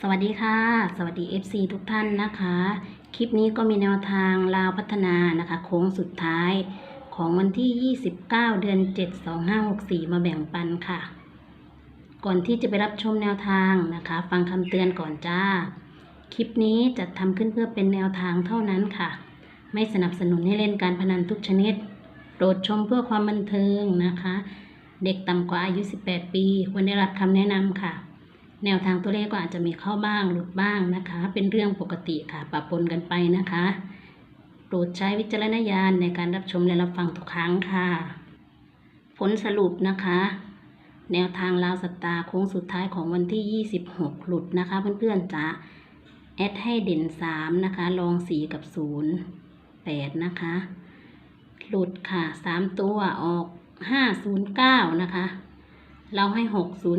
สวัสดีค่ะ สวัสดี FC ทุกท่านนะคะ คลิปนี้ก็มีแนวทางลาวพัฒนานะคะโค้งสุดท้ายของวันที่ 29 เดือน 7 2564 มาแบ่งปันค่ะ ก่อนที่จะไปรับชมแนวทางนะคะ ฟังคำเตือนก่อนจ้า คลิปนี้จัดทำขึ้นเพื่อเป็นแนวทางเท่านั้นค่ะ ไม่สนับสนุนให้เล่นการพนันทุกชนิดโปรดชมเพื่อความบันเทิงนะคะ เด็กต่ำกว่าอายุ 18 ปี ควรได้รับคำแนะนำค่ะ แนวทางตัวเลขก็อาจจะมีเข้าบ้างหลุดบ้างนะคะ เป็นเรื่องปกติค่ะปะปนกันไปนะคะโปรดใช้วิจารณญาณในการรับชมและรับฟังทุกครั้งค่ะ ผลสรุปนะคะ แนวทางลาวสตาร์โค้งสุดท้ายของวันที่ 26 หลุดนะคะเพื่อนๆจะแอดให้เด่น 3 นะคะลอง 4 กับ 0 8 นะคะ หลุดค่ะ 3 ตัวออก 509 นะคะ เราให้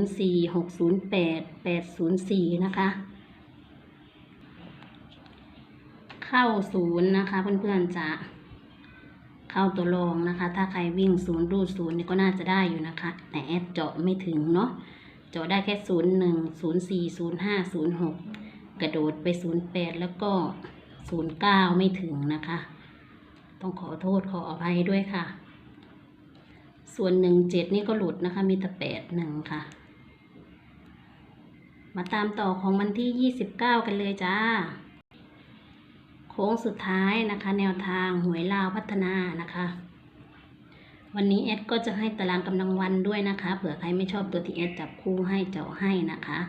604 608 804นะคะ เข้าศูนย์นะคะ เพื่อนๆจะเข้าตัวรองนะคะ ถ้าใครวิ่งศูนย์รูดศูนย์นี่ก็น่าจะได้อยู่นะคะ แต่แอดเจาะไม่ถึงเนาะเจาะได้แค่ศูนย์หนึ่งศูนย์สี่ศูนย์ห้าศูนย์หกกระโดดไปศูนย์แปดแล้วก็ศูนย์เก้าไม่ถึงนะคะ ต้องขอโทษขออภัยด้วยค่ะ ส่วนหนึ่งเจ็ดนี่ก็หลุดนะคะ มีแต่แปดหนึ่งค่ะ มาตามต่อของวันที่ยี่สิบเก้ากันเลยจ้า โค้งสุดท้ายนะคะ แนวทางหวยลาวพัฒนานะคะ วันนี้แอดก็จะให้ตารางกำลังวันด้วยนะคะ เผื่อใครไม่ชอบตัวที่แอดจับคู่ให้เจาะให้นะคะ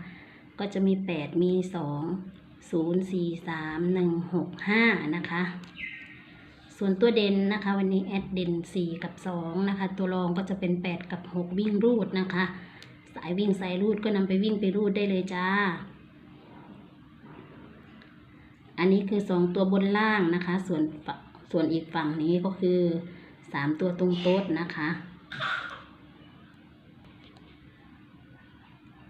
ก็จะมี8มี2 0 4 3 1 6 5นะคะ ส่วนตัวเด่นนะคะ วันนี้แอดเด่น 4 กับ 2 นะคะ ตัวรองก็จะเป็น 8 กับ 6 วิ่งรูดนะคะ สายวิ่งสายรูดก็นำไปวิ่งไปรูดได้เลยจ้า อันนี้คือ 2 ตัวบนล่างนะคะ ส่วนฝส่วนอีกฝั่งนี้ก็คือ 3 ตัวตรงโต๊ดนะคะ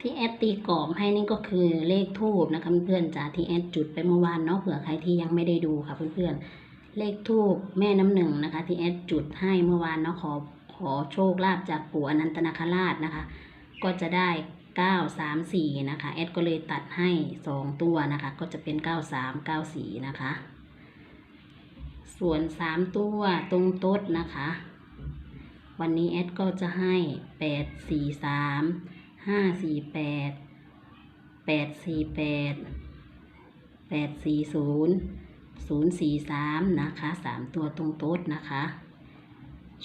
ที่แอดตีกรอบให้นี่ก็คือเลขทูบนะคะเพื่อนๆจ้าที่แอดจุดไปเมื่อวานเนาะเผื่อใครที่ยังไม่ได้ดูค่ะเพื่อนๆ เลขทูบแม่น้ำหนึ่งนะคะ ที่แอดจุดให้เมื่อวานเนาะขอขอโชคลาภจากปู่อนันตนาคราชนะคะ ก็จะได้เก้าสามสี่นะคะ แอดก็เลยตัดให้สองตัวนะคะ ก็จะเป็นเก้าสามเก้าสี่นะคะ ส่วนสามตัวตรงโต๊ดนะคะ วันนี้แอดก็จะให้แปดสี่สามห้าสี่แป ดแปดสี่แปดแปดสี่ศูนย์สี่สามนะคะสามตัวตรงโต๊ดนะคะ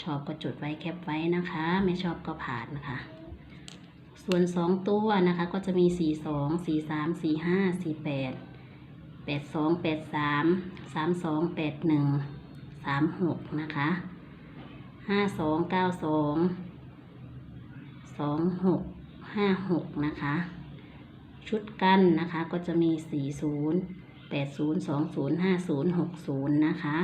ชอบก็จดไว้แคปไว้นะคะ ไม่ชอบก็ผ่านนะคะ ส่วนสองตัวนะคะก็จะมีสี่สองสี่สามสี่ห้าสี่แปดแปดสองแปดสามสามสองแปดหนึ่งสามหกนะคะห้าสองเก้าสองสองหกห้าหกนะคะ ชุดกันนะคะก็จะมีสี่ศูนย์ แปดศูนย์สองศูนย์ห้าศูนย์หกศูนย์นะคะ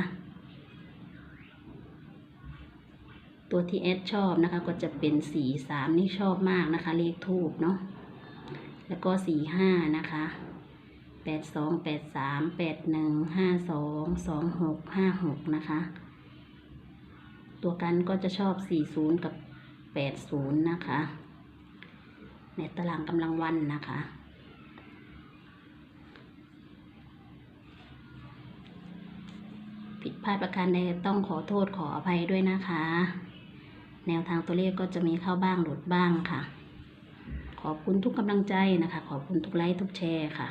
ตัวที่แอดชอบนะคะก็จะเป็นสี่สามนี่ชอบมากนะคะ เลขทูบเนาะแล้วก็สี่ห้านะคะแปดสองแปดสามแปดหนึ่งห้าสองสองหกห้าหกนะคะ ตัวกันก็จะชอบสี่ศูนย์กับแปดศูนย์นะคะ ในตารางกำลังวันนะคะ ผิด พลาดประการใดต้องขอโทษขออภัยด้วยนะคะ แนวทางตัวเลขก็จะมีเข้าบ้างหลุดบ้างค่ะ ขอบคุณทุกกำลังใจนะคะ ขอบคุณทุกไลค์ทุกแชร์ค่ะ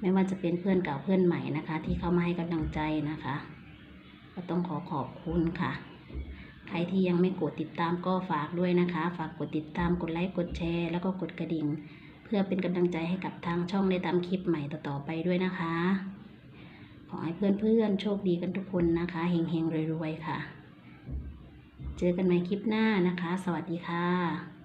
ไม่ว่าจะเป็นเพื่อนเก่าเพื่อนใหม่นะคะ ที่เข้ามาให้กำลังใจนะคะ ก็ต้องขอขอบคุณค่ะ ใครที่ยังไม่กดติดตามก็ฝากด้วยนะคะ ฝากกดติดตามกดไลค์กดแชร์ แล้วก็กดกระดิ่ง เพื่อเป็นกำลังใจให้กับทางช่องได้ตามคลิปใหม่ต่อๆไปด้วยนะคะ ให้เพื่อนๆ โชคดีกันทุกคนนะคะเฮงๆรวยๆค่ะ เจอกันใหม่คลิปหน้านะคะ สวัสดีค่ะ